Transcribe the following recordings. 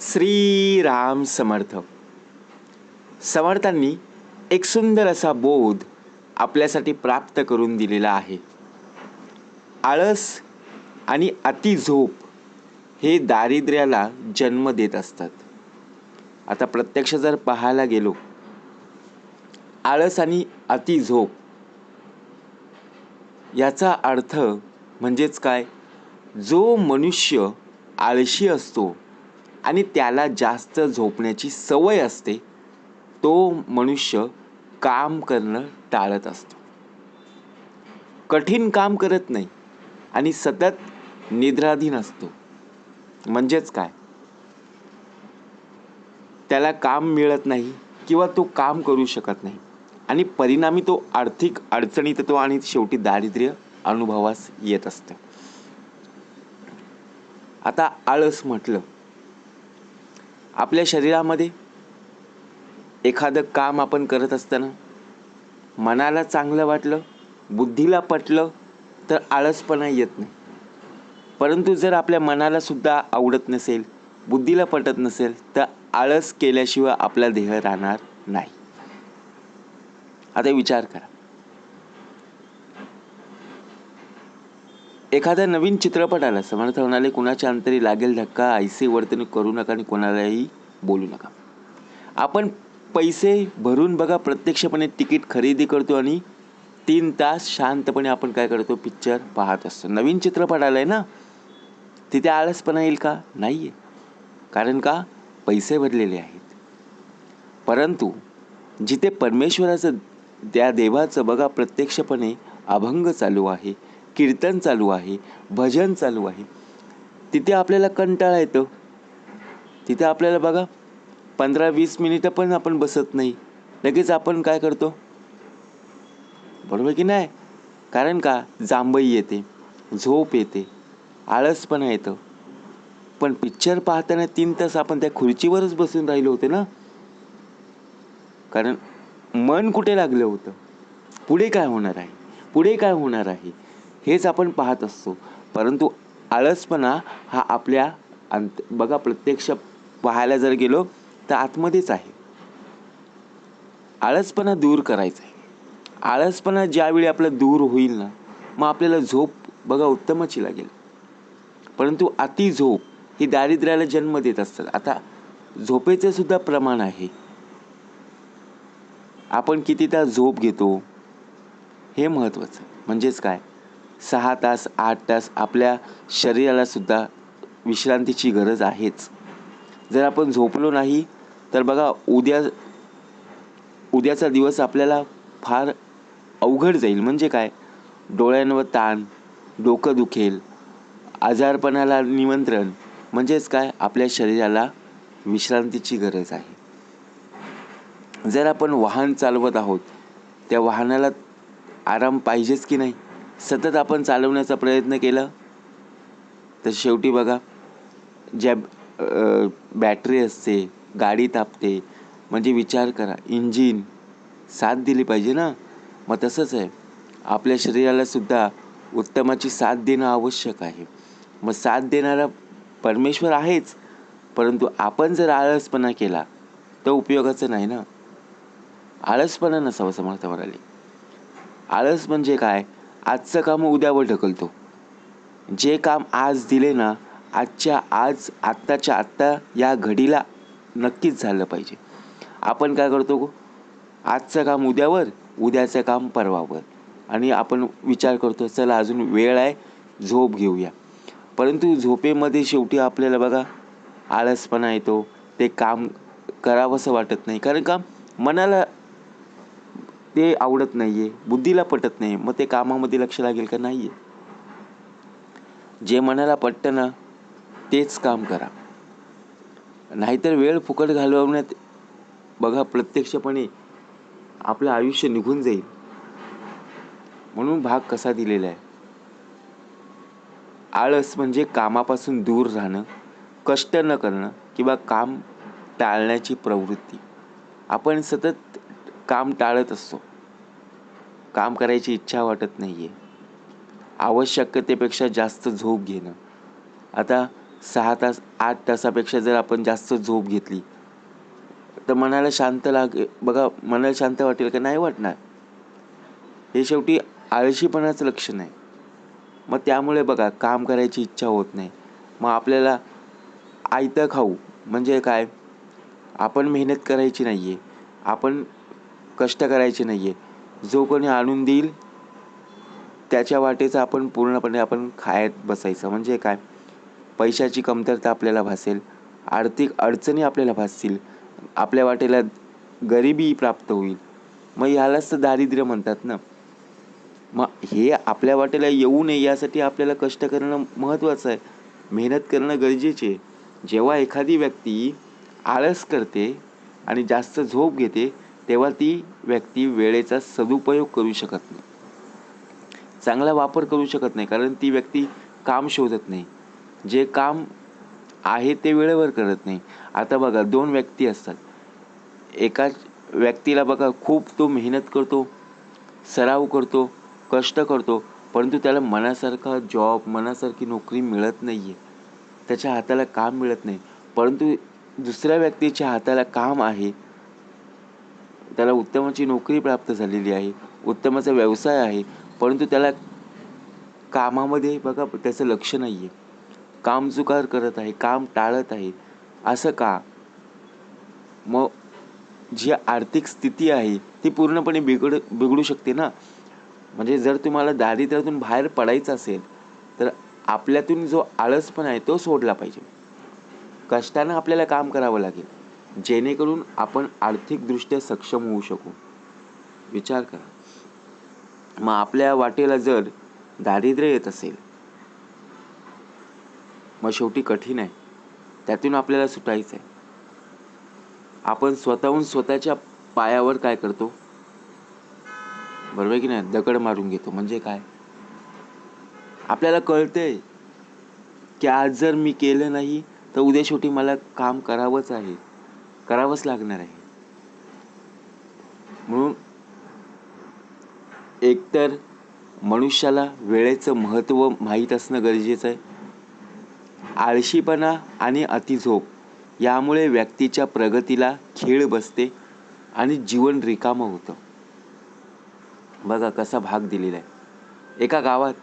श्रीराम समर्थ. समर्थांनी एक सुंदर असा बोध आपल्यासाठी प्राप्त करून दिलेला आहे. आळस आणि अतिझोप हे दारिद्र्याला जन्म देत असतात. आता प्रत्यक्ष जर पाहायला गेलो आळस आणि अतिझोप याचा अर्थ म्हणजेच काय? जो मनुष्य आळशी असतो आणि त्याला जास्त झोपण्याची सवय असते तो मनुष्य काम करणं टाळत असतो. कठीण काम करत नाही आणि सतत निद्राधीन असतो. म्हणजेच काय? त्याला काम मिळत नाही किंवा तो काम करू शकत नाही आणि परिणामी तो आर्थिक अडचणीत येतो आणि शेवटी दारिद्र्य अनुभवास येत असतं. आता आळस म्हटलं आपल्या शरीरामध्ये एखादं काम आपण करत असताना मनाला चांगलं वाटलं बुद्धीला पटलं तर आळसपणा येत नाही. परंतु जर आपल्या मनाला सुद्धा आवडत नसेल बुद्धीला पटत नसेल तर आळस केल्याशिवाय आपला देह राहणार नाही. आता विचार करा. एखादा नवीन चित्रपटाला समर्थ म्हणाले कुणाच्या अंतरी लागेल धक्का? ऐसे वर्तणूक करू नका आणि कोणालाही बोलू नका. आपण पैसे भरून बघा प्रत्यक्षपणे तिकीट खरेदी करतो आणि तीन तास शांतपणे आपण काय करतो? पिक्चर पाहत असतो. नवीन चित्रपट आलाय ना तिथे आळसपणा येईल का? नाही आहे कारण का? पैसे भरलेले आहेत. परंतु जिथे परमेश्वराचं त्या देवाचं बघा प्रत्यक्षपणे अभंग चालू आहे कीर्तन चालू आहे भजन चालू आहे. तिथे आपल्याला कंटाळा येतो. तिथे आपल्याला बघा पंधरा वीस मिनिटं पण आपण बसत नाही. लगेच आपण काय करतो? बरोबर की नाही? कारण का? जांभई येते झोप येते आळसपणा येतं. पण पिक्चर पाहताना तीन तास आपण त्या खुर्चीवरच बसून राहिलो होते ना? कारण मन कुठे लागलं होतं? पुढे काय होणार आहे? पुढे काय होणार आहे? हेच आपण पाहत असतो. परंतु आळसपणा हा आपल्या अंत बघा प्रत्यक्ष पाहायला जर गेलो तर आतमध्येच आहे. आळसपणा दूर करायचा आहे. आळसपणा ज्यावेळी आपला दूर होईल ना मग आपल्याला झोप बघा उत्तमची लागेल. परंतु अति झोप ही दारिद्र्याला जन्म देत असतात. आता झोपेचं सुद्धा प्रमाण आहे. आपण किती तास झोप घेतो हे महत्त्वाचं म्हणजेच काय? सहा तास आठ तास आपल्या शरीरालासुद्धा विश्रांतीची गरज आहेच. जर आपण झोपलो नाही तर बघा उद्या उद्याचा दिवस आपल्याला फार अवघड जाईल. म्हणजे काय? डोळ्यांवर ताण डोकं दुखेल आजारपणाला निमंत्रण. म्हणजेच काय? आपल्या शरीराला विश्रांतीची गरज आहे. जर आपण वाहन चालवत आहोत त्या वाहनाला आराम पाहिजेच की नाही? सतत आपण चालवण्याचा प्रयत्न केला. तर शेवटी बघा ज्या बॅटरी असते गाडी तापते म्हणजे विचार करा इंजिन साथ दिली पाहिजे ना? मग तसंच आहे. आपल्या शरीराला सुद्धा उत्तमाची साथ देणं आवश्यक आहे. मग साथ देणारा परमेश्वर आहेच परंतु आपण जर आळसपणा केला तर उपयोगाचं नाही ना? आळसपणा नसावं समर्थ म्हणाले. आळस म्हणजे काय? आजचं काम उद्यावर ढकलतो. जे काम आज दिले ना आजच्या आज आत्ताच्या आत्ता या घडीला नक्कीच झालं पाहिजे. आपण काय करतो आजचं काम उद्यावर उद्याचं काम परवावर आणि आपण विचार करतो चला अजून वेळ आहे झोप घेऊया. परंतु झोपेमध्ये शेवटी आपल्याला बघा आळसपणा येतो ते काम करावंसं वाटत नाही. कारण का? मनाला ते आवडत नाही आहे बुद्धीला पटत नाही मग ते कामामध्ये लक्ष लागेल का? नाही आहे जे मनाला पटतं ना तेच काम करा. नाहीतर वेळ फुकट घालवण्यात बघा प्रत्यक्षपणे आपलं आयुष्य निघून जाईल. म्हणून भाग कसा दिलेला आहे आळस म्हणजे कामापासून दूर राहणं कष्ट न करणं किंवा काम टाळण्याची प्रवृत्ती. आपण सतत काम टाळत असतो. काम करायची इच्छा वाटत नाही आहे आवश्यकतेपेक्षा जास्त झोप घेणं. आता सहा तास आठ तासापेक्षा जर आपण जास्त झोप घेतली तर मनाला शांत लागे बघा मनाला शांत वाटेल का? नाही वाटणार. हे शेवटी आळशीपणाचं लक्षण आहे. मग त्यामुळे बघा काम करायची इच्छा होत नाही. मग आपल्याला आयतं खाऊ म्हणजे काय? आपण मेहनत करायची नाही आहे आपण कष्ट करायचे नाही आहे जो कोणी आणून देईल त्याच्या वाटेचं आपण पूर्णपणे आपण खायत बसायचं. म्हणजे काय? पैशाची कमतरता आपल्याला भासेल आर्थिक अडचणी आपल्याला भासतील आपल्या वाटेला गरिबी प्राप्त होईल. मग ह्यालाच तर दारिद्र्य म्हणतात ना. मग हे आपल्या वाटेला येऊ नये यासाठी आपल्याला कष्ट करणं महत्त्वाचं आहे. मेहनत करणं गरजेचे आहे. जेव्हा एखादी व्यक्ती आळस करते आणि जास्त झोप घेते तेव्हा ती व्यक्ती वेळेचा सदुपयोग करू शकत नाही. चांगला वापर करू शकत नाही कारण ती व्यक्ती काम शोधत नाही. जे काम आहे ते वेळेवर करत नाही. आता बघा दोन व्यक्ती असतात. एका व्यक्तीला बघा खूप तो मेहनत करतो सराव करतो कष्ट करतो परंतु त्याला मनासारखा जॉब मनासारखी नोकरी मिळत नाही आहे त्याच्या हाताला काम मिळत नाही. परंतु दुसऱ्या व्यक्तीच्या हाताला काम आहे त्याला उत्तमाची नोकरी प्राप्त झालेली आहे उत्तमाचा व्यवसाय आहे परंतु त्याला कामामध्ये बघा त्याचं लक्ष नाही आहे काम चुकार करत आहे काम टाळत आहे. असं का? मग जी आर्थिक स्थिती आहे ती पूर्णपणे बिघड बिघडू शकते ना? म्हणजे जर तुम्हाला दारिद्र्यातून बाहेर पडायचं असेल तर आपल्यातून जो आळसपणा आहे तो सोडला पाहिजे. कष्टानं आपल्याला काम करावं लागेल. जेणेकरून आपण आर्थिकदृष्ट्या सक्षम होऊ शकू. विचार करा. मग आपल्या वाटेला जर दारिद्र्य येत असेल मग शेवटी कठीण आहे. त्यातून आपल्याला सुटायचं आहे. आपण स्वतःहून स्वतःच्या पायावर काय करतो? बरोबर की नाही? दगड मारून घेतो. म्हणजे काय? आपल्याला कळतंय की आज जर मी केलं नाही तर उद्या शेवटी मला काम करावंच आहे. करावंच लागणार आहे. म्हणून एकतर मनुष्याला वेळेचं महत्त्व माहीत असणं गरजेचं आहे. आळशीपणा आणि अतिझोप यामुळे व्यक्तीच्या प्रगतीला खेळ बसते आणि जीवन रिकामं होतं. बघा कसा भाग दिलेला आहे. एका गावात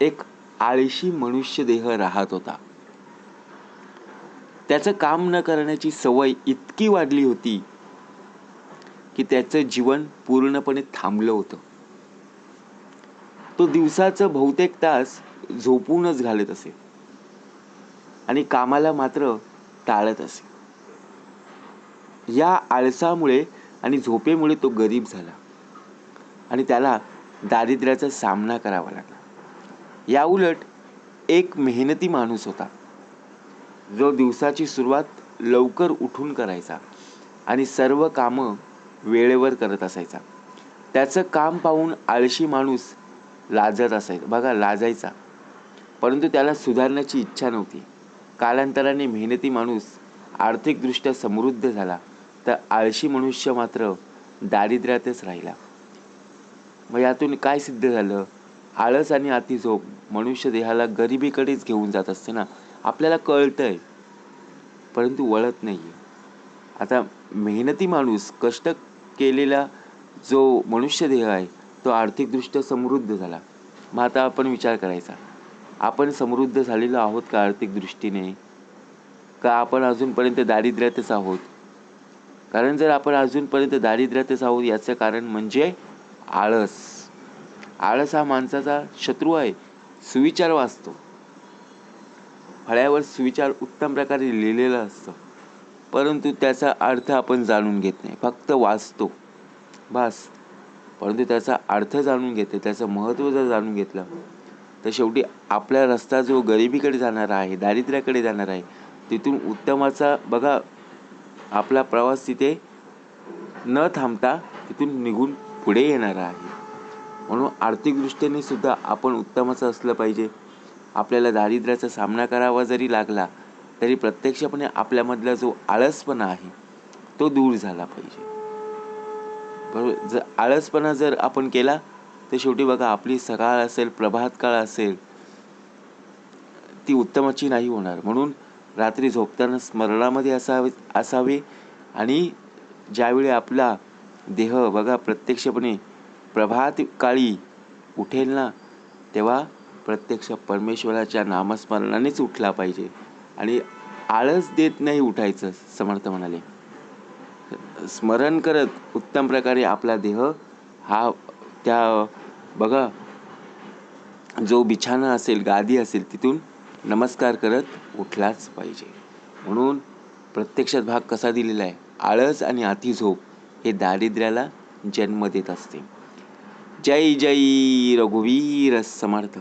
एक आळशी मनुष्य देह राहत होता. त्याचं काम न करण्याची सवय इतकी वाढली होती की त्याचं जीवन पूर्णपणे थांबलं होतं. तो दिवसाचं बहुतेक तास झोपूनच घालत असे. आणि कामाला मात्र टाळत असे. या आळसामुळे आणि झोपेमुळे तो गरीब झाला. आणि त्याला दारिद्र्याचा सामना करावा लागला. या उलट एक मेहनती माणूस होता. जो दिवसाची सुरुवात लवकर उठून करायचा आणि सर्व कामं वेळेवर करत असायचा. त्याचं काम पाहून आळशी माणूस लाजत असायचा. बघा लाजायचा. परंतु त्याला सुधारण्याची इच्छा नव्हती. कालांतराने मेहनती माणूस आर्थिकदृष्ट्या समृद्ध झाला. तर आळशी मनुष्य मात्र दारिद्र्यातच राहिला. मग यातून काय सिद्ध झालं? आळस आणि अतिझोप मनुष्य देहाला गरिबीकडेच घेऊन जात असते ना? आपल्याला कळतंय परंतु वळत नाही आता मेहनती माणूस कष्ट केलेला जो मनुष्य देह आहे तो आर्थिकदृष्ट्या समृद्ध झाला. मग आता आपण विचार करायचा आपण समृद्ध झालेलो आहोत का आर्थिक दृष्टीने का आपण अजूनपर्यंत दारिद्र्यातच आहोत? कारण जर आपण अजूनपर्यंत दारिद्र्यातच आहोत याचं कारण म्हणजे आळस. आळस हा माणसाचा शत्रू आहे सुविचार वाचतो. फळ्यावर सुविचार उत्तम प्रकारे लिहिलेलं असतं. परंतु त्याचा अर्थ आपण जाणून घेत नाही. फक्त वाचतो. बस. परंतु त्याचा अर्थ जाणून घेते त्याचं महत्त्व जर जाणून घेतलं तर शेवटी आपला रस्ता जो गरिबीकडे जाणारा आहे दारिद्र्याकडे जाणार आहे तिथून उत्तमाचा बघा आपला प्रवास तिथे न थांबता तिथून निघून पुढे येणारा आहे. म्हणून आर्थिकदृष्ट्याने सुद्धा आपण उत्तमाचं असलं पाहिजे. आपल्याला दारिद्र्याचा सामना करावा जरी लागला तरी प्रत्यक्षपणे आपल्यामधला जो आळसपणा आहे तो दूर झाला पाहिजे. बरोबर? जर आळसपणा जर आपण केला तर शेवटी बघा आपली सकाळ असेल प्रभात काळ असेल ती उत्तमाची नाही होणार. म्हणून रात्री झोपताना स्मरणामध्ये असावे असावे आणि ज्यावेळी आपला देह बघा प्रत्यक्षपणे प्रभात काळी उठेल ना तेव्हा प्रत्यक्ष परमेश्वराच्या नामस्मरणानेच उठला पाहिजे. आणि आळस देत नाही उठायचं समर्थ म्हणाले. स्मरण करत उत्तम प्रकारे आपला देह हा त्या बघा जो बिछाना असेल गादी असेल तिथून नमस्कार करत उठलाच पाहिजे. म्हणून प्रत्यक्षात भाग कसा दिलेला आहे? आळस आणि अति झोप हे दारिद्र्याला जन्म देत असते. जय जय रघुवीर समर्थ.